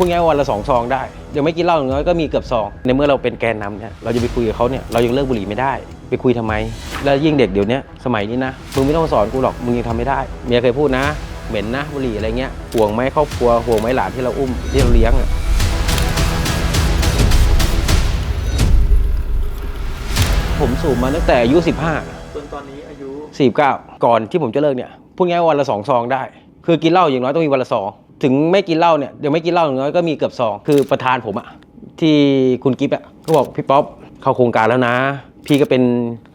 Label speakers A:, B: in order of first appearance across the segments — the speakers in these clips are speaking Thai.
A: พูดง่ายๆวันละสองซองได้ ยังไม่กินเหล้าอย่างน้อยก็มีเกือบซอง ในเมื่อเราเป็นแกนนำเนี่ย เราจะไปคุยกับเขาเนี่ย เรายังเลิกบุหรี่ไม่ได้ ไปคุยทำไม แล้วยิ่งเด็กเดี๋ยวนี้สมัยนี้นะ มึงไม่ต้องมาสอนกูหรอก มึงยังทำไม่ได้ เมียเคยพูดนะ เหม็นนะบุหรี่อะไรเงี้ย ห่วงไหมครอบครัว ห่วงไหมหลานที่เราอุ้มที่เราเลี้ยงอะผมสูบมาตั้งแต่อายุ 15
B: จนตอนนี้อายุ
A: 49 ก่อนที่ผมจะเลิกเนี่ย พูดง่ายๆวันละสองซองได้ คือกินเหล้าอย่างน้อยต้องมีวันละซอง ถึงไม่กินเหล้าเนี่ยเดี๋ยวไม่กินเหล้าอย่างน้อยก็มีเกือบซองคือประธานผมอะที่คุณกิฟต์อะเขาบอกพี่ป๊อปเข้าโครงการแล้วนะ พี่ก็เป็น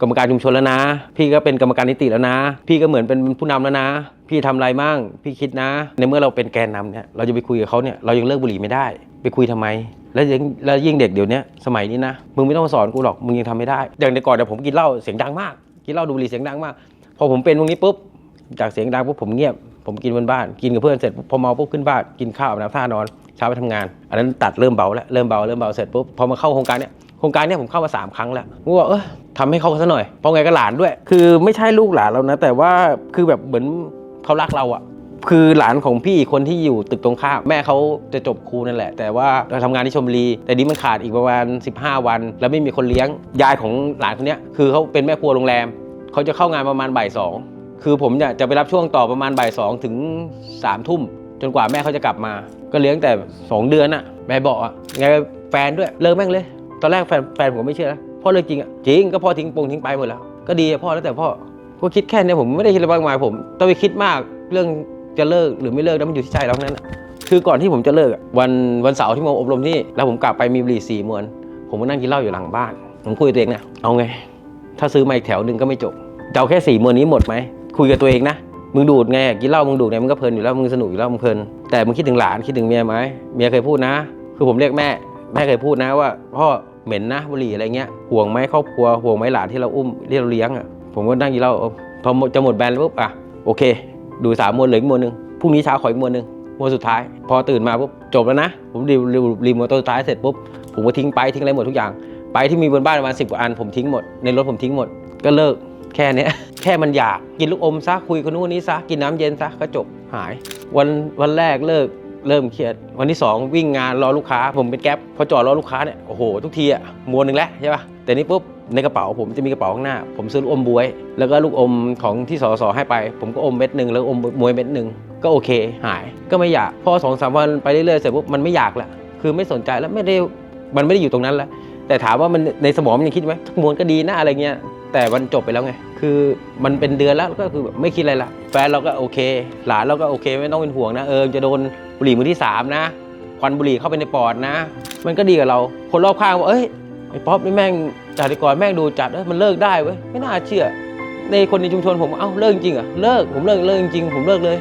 A: กรรมการชุมชนแล้วนะ พี่ก็เป็นกรรมการนิติแล้วนะ พี่ก็เหมือนเป็นผู้นำแล้วนะ พี่ทำอะไรมั่งพี่คิดนะ ในเมื่อเราเป็นแกนนำเนี่ยเราจะไปคุยกับเขาเนี่ยเรายังเลิกบุหรี่ไม่ได้ ไปคุยทำไม แล้วยิ่งแล้วยิ่งเด็กเดี๋ยวนี้สมัยนี้นะมึงไม่ต้องมาสอนกูหรอกมึงยังทำไม่ได้อย่างแต่ก่อนเนี่ยผมกินเหล้าเสียงดังมากกินเหล้าดูบุหรี่เสียงดังมาก พอผมเป็นตรงนี้ปุ๊บจากเสียงดังปุ๊บผมเงียบ ผมกินบนบ้านกินกับเพื่อนเสร็จพอเมาปุ๊บขึ้นบ้านกินข้าวอาบน้ำท่านอนเช้าไปทำงาน อันนั้นตัดเริ่มเบาแล้วเริ่มเบาเริ่มเบาเสร็จปุ๊บพอมาเข้าโครงการเนี่ยโครงการเนี่ยผมเข้ามาสามครั้งแล้วผมว่าเออทำให้เขาซะหน่อยเพราะไงก็หลานด้วย คือไม่ใช่ลูกหลานเรานะ แต่ว่าคือแบบเหมือนเขารักเราอะคือหลานของพี่คนที่อยู่ตึกตรงข้ามแม่เขาจะจบครูนั่นแหละ แต่ว่าเราทำงานที่ชลบุรีแต่นี้มันขาดอีกประมาณ 15 วัน แล้วไม่มีคนเลี้ยงยายของหลานคนเนี้ยคือเขาเป็นแม่ครัวโรงแรมเขาจะเข้างานประมาณบ่ายสอง คือผมเนี่ยจะไปรับช่วงต่อประมาณบ่ายสองถึง3ามทุ่มจนกว่าแม่เขาจะกลับมา ก็เลี้ยงแต่ 2 เดือนอะแม่บอกอะไงแฟนด้วยเลิกแม่งเลย ตอนแรกแฟนแฟนผมไม่เชื่อนะพ่อเลิกจริงอะจริงก็พ่อทิ้งปงทิ้งไปหมดแล้ว ก็ดีอะพ่อแล้วแต่พ่อก็คิดแค่นี้ผมไม่ได้คิดอะไรมากมายผมต้องไปคิดมากเรื่องจะเลิกหรือไม่เลิกนั้นมันอยู่ที่ใจเรานั้นคือก่อนที่ผมจะเลิกวันวันเสาร์ที่มาอบรมที่แล้วผมกลับไปมีบุหรี่สี่มวน ผมก็นั่งกินเหล้าอยู่หลังบ้านผมคุยตัวเองนะเอาไง ถ้าซื้อมาอีกแถวหนึ่งก็ไม่จบจะเอาแค่สี่มวนนี้หมดไหม คุยกับตัวเองนะมึงดูดไงกินเหล้ามึงดูดไงมึงก็เพลินอยู่แล้วมึงสนุกอยู่แล้วมึงเพลินแต่มึงคิดถึงหลานคิดถึงเมียไหมเมียเคยพูดนะ คือผมเรียกแม่ แม่เคยพูดนะว่าพ่อเหม็นนะบุหรี่อะไรเงี้ยห่วงไหมครอบครัวห่วงไหมหลานที่เราอุ้มที่เราเลี้ยงอะผมก็นั่งกินเหล้าพอจะหมดแบนปุ๊บอะโอเค ดูสามมวนเหลืออีกมวนหนึ่งพรุ่งนี้เช้าขออีกมวนหนึ่งมวนสุดท้าย พอตื่นมาปุ๊บจบแล้วนะ ผมรีรีรีมวนตัวสุดท้ายเสร็จปุ๊บผมก็ทิ้งไปทิ้งอะไรหมดทุกอย่าง ไปที่มีบนบ้านประมาณสิบกว่าอันผมทิ้งหมดในรถผมทิ้งหมดก็เลิกแค่นี้ แค่มันอยากกินลูกอมซะคุยคนนู้นนี้ซะกินน้ำเย็นซะก็จบหาย วันวันแรกเลิกเริ่มเครียด วันที่ 2 วิ่งงานรอลูกค้า ผมเป็นแก๊ปพอจอดรอลูกค้าเนี่ยโอ้โหทุกทีอะมวนหนึ่งแล้วใช่ป่ะแต่นี่ปุ๊บในกระเป๋าผมจะมีกระเป๋าข้างหน้า ผมซื้อลูกอมบวย แล้วก็ลูกอมของที่สสให้ไป ผมก็อมเม็ดหนึ่งแล้วอมมวยเม็ดหนึ่งก็โอเค หายก็ไม่อยากพอสองสามวันไปเรื่อยๆเสร็จปุ๊บมันไม่อยากละคือไม่สนใจแล้วไม่ได้มันไม่ได้อยู่ตรงนั้นแล้วแต่ถามว่ามันในสมองมันยังคิดไหมมวนก็ดีนะอะไรเงี้ย แต่มันจบไปแล้วไง คือมันเป็นเดือนแล้วก็คือแบบไม่คิดอะไรละ แฟนเราก็โอเค หลานเราก็โอเค ไม่ต้องเป็นห่วงนะ เออจะโดนบุหรี่มือที่สามนะควันบุหรี่เข้าไปในปอดนะ มันก็ดีกับเรา คนรอบข้างว่าเอ้ยไอ้ป๊อปนี่แม่งจากแต่ก่อนแม่งดูจัดเอ้ยมันเลิกได้เว้ยไม่น่าเชื่อ ในคนในชุมชนผมเอ้าเลิกจริงเหรอเลิกผมเลิกเลิกจริงๆผมเลิกเลย